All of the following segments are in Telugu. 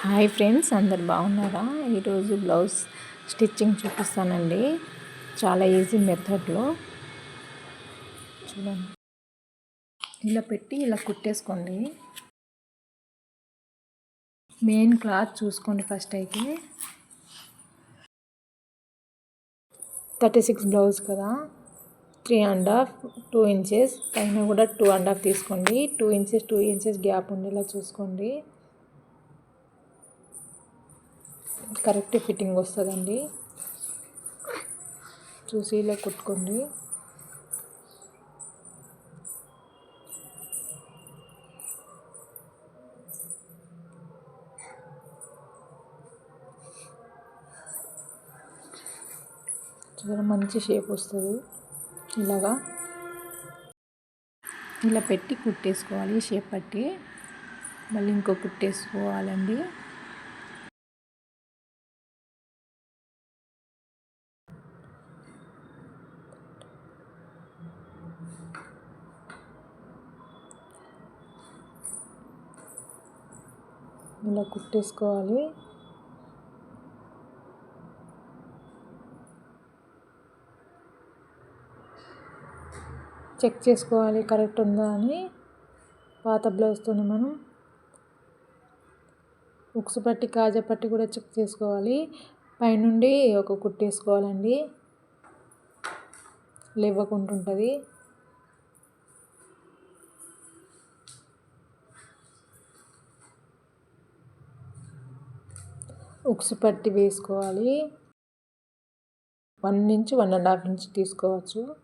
హాయ్ ఫ్రెండ్స్ అందరు బాగున్నారా? ఈరోజు బ్లౌజ్ స్టిచ్చింగ్ చూపిస్తానండి. చాలా ఈజీ మెథడ్లో. చూడండి. ఇలా పెట్టి ఇలా కుట్టేసుకోండి. మెయిన్ క్లాత్ చూసుకోండి ఫస్ట్ అయితే. థర్టీ సిక్స్ బ్లౌజ్ కదా. Three and half two inches. పైన కూడా టూ అండ్ హాఫ్ తీసుకోండి. Two inches two inches gap ఉండేలా చూసుకోండి. కరెక్ట్ ఫిట్టింగ్ వస్తుందండి. చూసి ఇలా కుట్టుకోండి. చాలా మంచి షేప్ వస్తుంది. ఇలాగా. ఇలా పెట్టి కుట్టేసుకోవాలి షేప్ పట్టి మళ్ళీ ఇంకో కుట్టేసుకోవాలండి. ఇలా కుట్టేసుకోవాలి. చెక్ చేసుకోవాలి కరెక్ట్ ఉందా అని. పాత బ్లౌజ్తో మనం ఉక్సు పట్టి కాజా పట్టి కూడా చెక్ చేసుకోవాలి. పైనుండి ఒక కుట్టేసుకోవాలండి. లేవకుంటుంటుంది ఉక్స్ పట్టి వేసుకోవాలి. One inch one and half inch తీసుకోవచ్చు.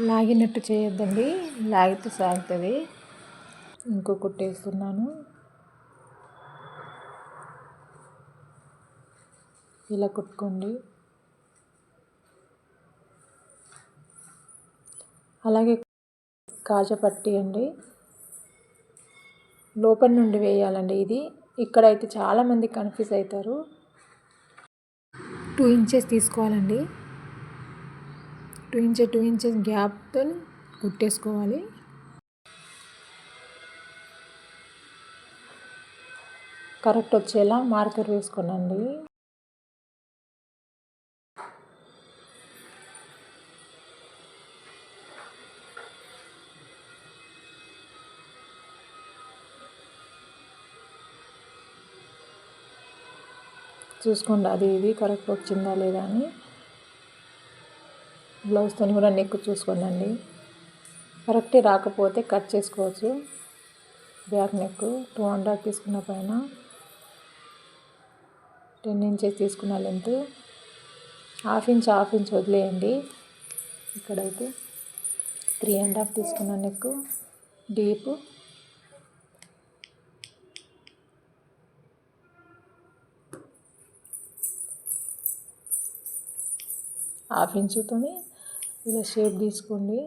లాగినట్టు చేయొద్దండి. లాగితే సాగుతుంది. ఇంకో కుట్టేస్తున్నాను. ఇలా కుట్టుకోండి. అలాగే కాజా పట్టి అండి. లోపల నుండి వేయాలండి ఇది. ఇక్కడైతే చాలామంది కన్ఫ్యూజ్ అవుతారు టూ ఇంచెస్ తీసుకోవాలండి. టూ ఇంచెస్ టూ ఇంచెస్ గ్యాప్తో కుట్టేసుకోవాలి. కరెక్ట్ వచ్చేలా మార్కర్ వేసుకోనండి. చూసుకోండి అది ఇది కరెక్ట్ వచ్చిందా లేదా అని. బ్లౌజ్తో కూడా నెక్ చూసుకోండి కరెక్ట్ రాకపోతే కట్ చేసుకోవచ్చు. బ్యాక్ నెక్ టూ హండ్రెడ్ తీసుకున్న పైన. టెన్ ఇంచెస్ తీసుకున్న length half inch half inch వదిలేయండి. ఇక్కడైతే త్రీ అండ్ హాఫ్ తీసుకున్న నెక్ డీప్ హాఫ్ ఇంచుతో ఇలా షేప్ తీసుకోండి.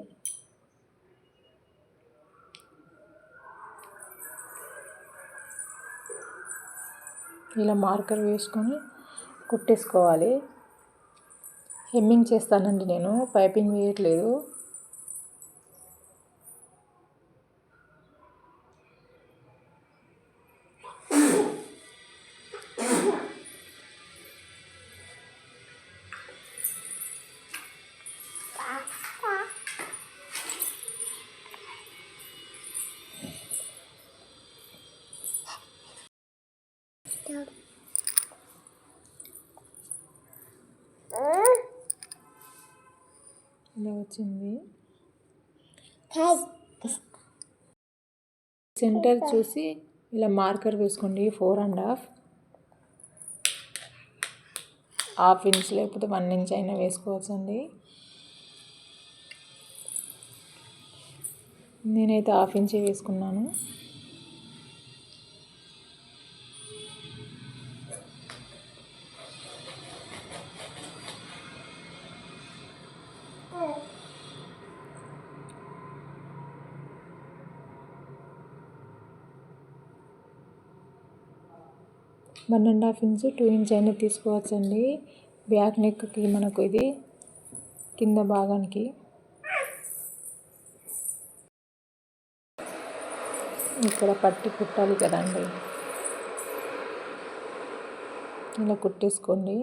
ఇలా మార్కర్ వేసుకొని కుట్టేసుకోవాలి. హెమ్మింగ్ చేస్తానండి నేను పైపింగ్ వేయట్లేదు. ఇలా వచ్చింది? సెంటర్ చూసి ఇలా మార్కర్ వేసుకోండి. Four and half half inch లేకపోతే వన్ ఇంచ్ అయినా వేసుకోవచ్చండి. నేనైతే హాఫ్ ఇంచ్ వేసుకున్నాను. One and half inch two inch అయినా తీసుకోవచ్చండి. బ్యాక్ నెక్కి మనకు ఇది కింద భాగానికి. ఇక్కడ పట్టి కుట్టాలి కదండి. ఇలా కుట్టేసుకోండి.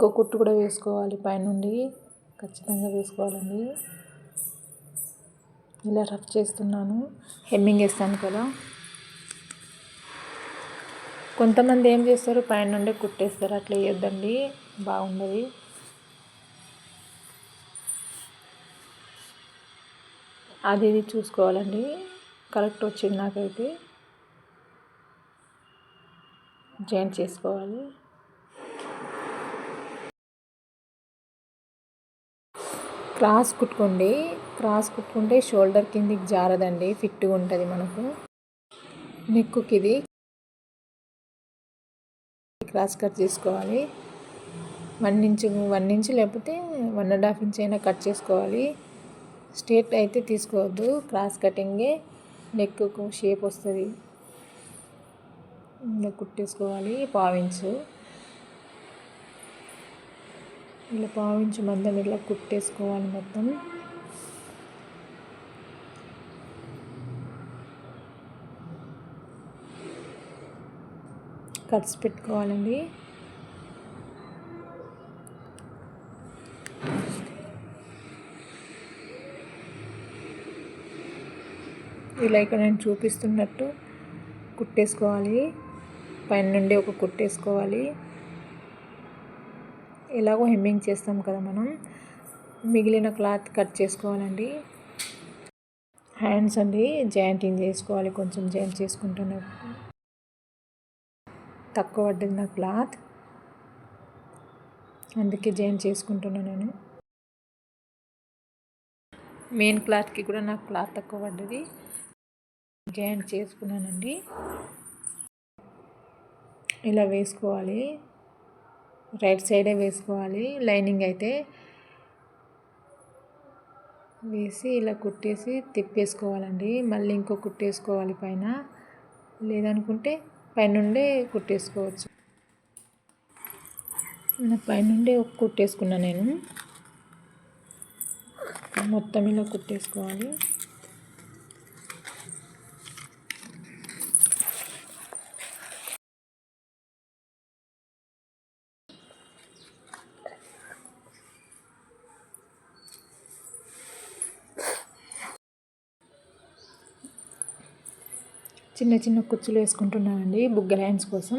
ఇంకో కుట్టు కూడా వేసుకోవాలి పైనుండి. ఖచ్చితంగా వేసుకోవాలండి. ఇలా రఫ్ చేస్తున్నాను. హెమ్మింగ్ వేస్తాను కదా. కొంతమంది ఏం చేస్తారు? పైన నుండి కుట్టేస్తారు. అట్లా వేయొద్దండి. బాగుండదు. అది ఇది చూసుకోవాలండి. కరెక్ట్ వచ్చింది నాకైతే. జాయిన్ చేసుకోవాలి. క్రాస్ కుట్టుకోండి. క్రాస్ కుట్టుకుంటే షోల్డర్ కిందికి జారదండి. ఫిట్గా ఉంటుంది మనకు. నెక్కుకి ఇది క్రాస్ కట్ చేసుకోవాలి. వన్ ఇంచు వన్ ఇంచు లేకపోతే వన్ అండ్ హాఫ్ ఇంచ్ అయినా కట్ చేసుకోవాలి. స్ట్రేట్ అయితే తీసుకోవద్దు. క్రాస్ కటింగే నెక్కు షేప్ వస్తుంది. ఇలా కుట్టేసుకోవాలి. పావించు ఇలా పావించి మందం ఇలా కుట్టేసుకోవాలి మొత్తం. కట్స్ పెట్టుకోవాలండి. ఇలా ఇక్కడ నేను చూపిస్తున్నట్టు కుట్టేసుకోవాలి. పైన నుండి ఒక కుట్టేసుకోవాలి. ఎలాగో హెమ్మింగ్ చేస్తాం కదా మనం. మిగిలిన క్లాత్ కట్ చేసుకోవాలండి. హ్యాండ్స్ అండి జాయింటింగ్ చేసుకోవాలి కొంచెం జాయింట్ చేసుకుంటున్నా తక్కువ పడ్డది నా క్లాత్. అందుకే జాయింట్ చేసుకుంటున్నాను నేను. మెయిన్ క్లాత్కి కూడా నాకు క్లాత్ తక్కువ పడ్డది. జాయింట్ చేసుకున్నానండి. ఇలా వేసుకోవాలి. రైట్ సైడే వేసుకోవాలి. లైనింగ్ అయితే వేసి ఇలా కుట్టేసి తిప్పేసుకోవాలండి. మళ్ళీ ఇంకో కుట్టేసుకోవాలి పైన. లేదనుకుంటే పైనుండే కుట్టేసుకోవచ్చు. పైనుండే ఒక కుట్టేసుకున్నా నేను. మొత్తం ఇలా కుట్టేసుకోవాలి. చిన్న చిన్న కుచ్చులు వేసుకుంటున్నానండి బుగ్గ లైన్స్ కోసం.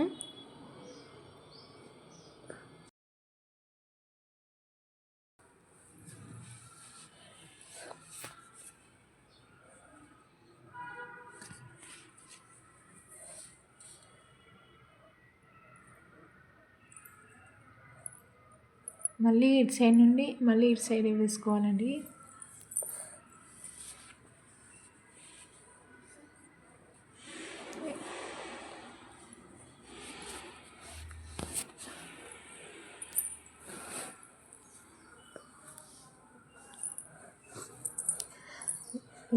మళ్ళీ ఇటు సైడ్ నుండి మళ్ళీ ఇటు సైడ్ వేసుకోవాలండి.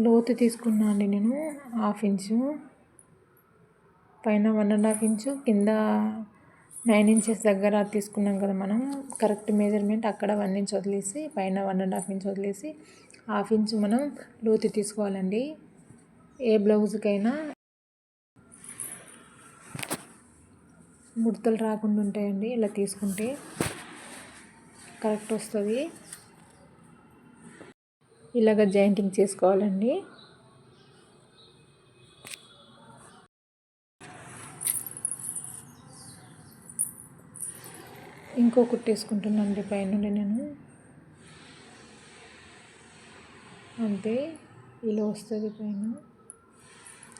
లోతు తీసుకున్నా అండి నేను హాఫ్ ఇంచు. పైన వన్ అండ్ హాఫ్ ఇంచు కింద నైన్ ఇంచెస్ దగ్గర తీసుకున్నాం కదా మనం. కరెక్ట్ మెజర్మెంట్ అక్కడ వన్ ఇంచ్ వదిలేసి పైన వన్ అండ్ హాఫ్ ఇంచ్ వదిలేసి హాఫ్ ఇంచ్ మనం లోతు తీసుకోవాలండి. ఏ బ్లౌజ్కైనా ముడతలు రాకుండా ఉంటాయండి ఇలా తీసుకుంటే. కరెక్ట్ వస్తుంది. ఇలాగ జాయింటింగ్ చేసుకోవాలండి. ఇంకో కుట్టేసుకుంటున్నాను పైన నేను. అంతే ఇలా వస్తుంది పైన.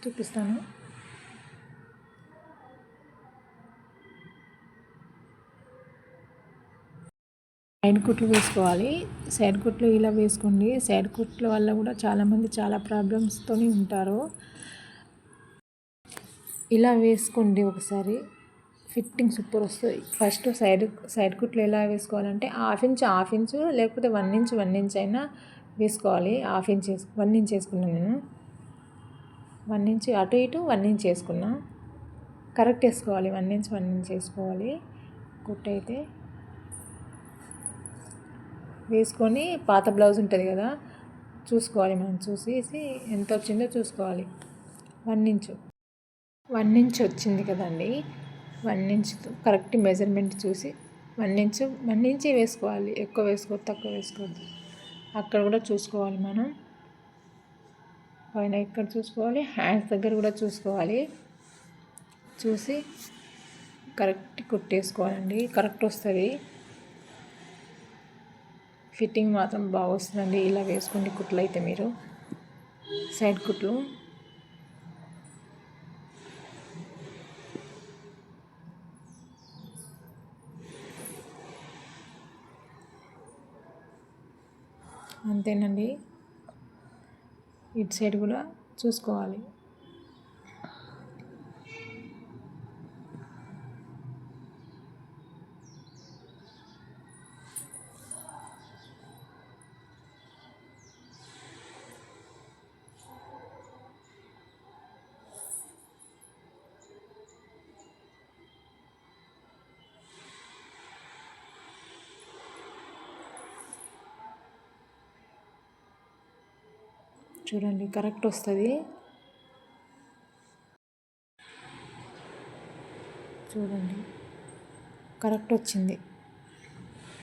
చూపిస్తాను. సైడ్ కుట్లు వేసుకోవాలి. సైడ్ కుట్లు ఇలా వేసుకోండి. సైడ్ కుట్ల వల్ల కూడా చాలామంది చాలా ప్రాబ్లమ్స్తో ఉంటారు. ఇలా వేసుకోండి ఒకసారి. ఫిట్టింగ్ సూపర్ వస్తుంది. ఫస్ట్ సైడ్ సైడ్ కుట్లు ఎలా వేసుకోవాలంటే హాఫ్ ఇంచ్ హాఫ్ ఇంచ్ లేకపోతే వన్ ఇంచ్ వన్ ఇంచ్ అయినా వేసుకోవాలి. హాఫ్ ఇంచ్ వన్ ఇంచ్ వేసుకున్నాను నేను. వన్ ఇంచ్ అటు ఇటు వన్ ఇంచ్ వేసుకున్నా. కరెక్ట్ వేసుకోవాలి. వన్ ఇంచ్ వన్ ఇంచ్ వేసుకోవాలి. కుట్ అయితే వేసుకొని పాత బ్లౌజ్ ఉంటుంది కదా చూసుకోవాలి మనం చూసేసి ఎంత వచ్చిందో చూసుకోవాలి. One inch. వన్ ఇంచ్ వచ్చింది కదండి. వన్ ఇంచ్ కరెక్ట్ మెజర్మెంట్ చూసి వన్ ఇంచ్ వన్ ఇంచే వేసుకోవాలి. ఎక్కువ వేసుకోవద్దు తక్కువ వేసుకోవద్దు. అక్కడ కూడా చూసుకోవాలి మనం. పైన ఇక్కడ చూసుకోవాలి హ్యాండ్స్ దగ్గర కూడా చూసుకోవాలి. చూసి కరెక్ట్ కుట్టేసుకోవాలండి. కరెక్ట్ వస్తుంది. ఫిట్టింగ్ మాత్రం బాగా వస్తుందండి. ఇలా వేసుకోండి కుట్లు అయితే మీరు. సైడ్ కుట్లు. అంతేనండి. ఇటు సైడ్ కూడా చూసుకోవాలి. చూడండి కరెక్ట్ వస్తుంది. చూడండి కరెక్ట్ వచ్చింది.